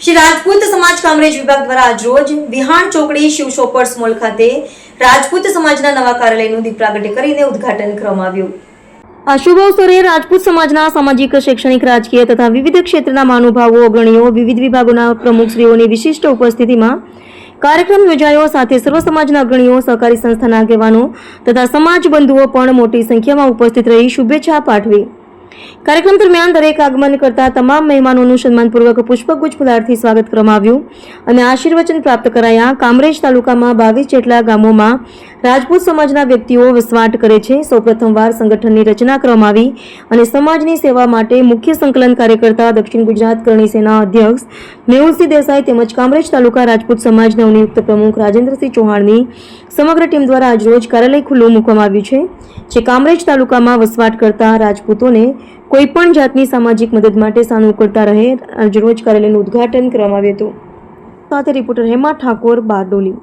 શ્રી રાજપૂત સમાજ કામરેજ વિભાગ દ્વારા આજરોજ વિહાણ ચોકડી શિવ શોપર્સ મોલ ખાતે રાજપૂત સમાજના નવા કાર્યાલયનું દીપ પ્રાગટ્ય કરીને ઉદ્ઘાટન કરવામાં આવ્યું. આ શુભ અવસરે રાજપૂત સમાજના સામાજિક, શૈક્ષણિક, રાજકીય તથા વિવિધ ક્ષેત્રના મહાનુભાવો, અગ્રણીઓ, વિવિધ વિભાગોના પ્રમુખશ્રીઓની વિશિષ્ટ ઉપસ્થિતિમાં કાર્યક્રમ યોજાયો. સાથે સર્વ સમાજના અગ્રણીઓ, સહકારી સંસ્થાના આગેવાનો તથા સમાજ બંધુઓ પણ મોટી સંખ્યામાં ઉપસ્થિત રહી શુભેચ્છા પાઠવી. કાર્યક્રમ દરમિયાન દરેક આગમન કરતા તમામ મહેમાનોનું સન્માનપૂર્વક પુષ્પગુચ્છ ફુલારથી સ્વાગત કરવામાં આવ્યું અને આશીર્વચન પ્રાપ્ત કરાયા. કામરેજ તાલુકામાં બાવીસ જેટલા ગામોમાં રાજપૂત સમાજના વ્યક્તિઓ વસવાટ કરે છે. સૌપ્રથમવાર સંગઠનની રચના કરવામાં આવી અને સમાજની સેવા માટે મુખ્ય સંકલન કાર્યકર્તા દક્ષિણ ગુજરાત કરણી સેના અધ્યક્ષ મેહુલસિંહ દેસાઈ તેમજ કામરેજ તાલુકા રાજપૂત સમાજ નવનિયુક્ત પ્રમુખ રાજેન્દ્રસિંહ ચૌહાણની સમગ્ર ટીમ દ્વારા આજરોજ કાર્યાલય ખુલ્લું મૂકવામાં આવ્યું છે, જે કામરેજ તાલુકામાં વસવાટ કરતા રાજપૂતોને કોઈપણ જાતની સામાજિક મદદ માટે સાનુકૂળતા રહે. રોજ કાર્યાલયનું ઉદ્ઘાટન કરવામાં આવ્યું હતું. સાથે રિપોર્ટર હેમા ઠાકોર, બારડોલી.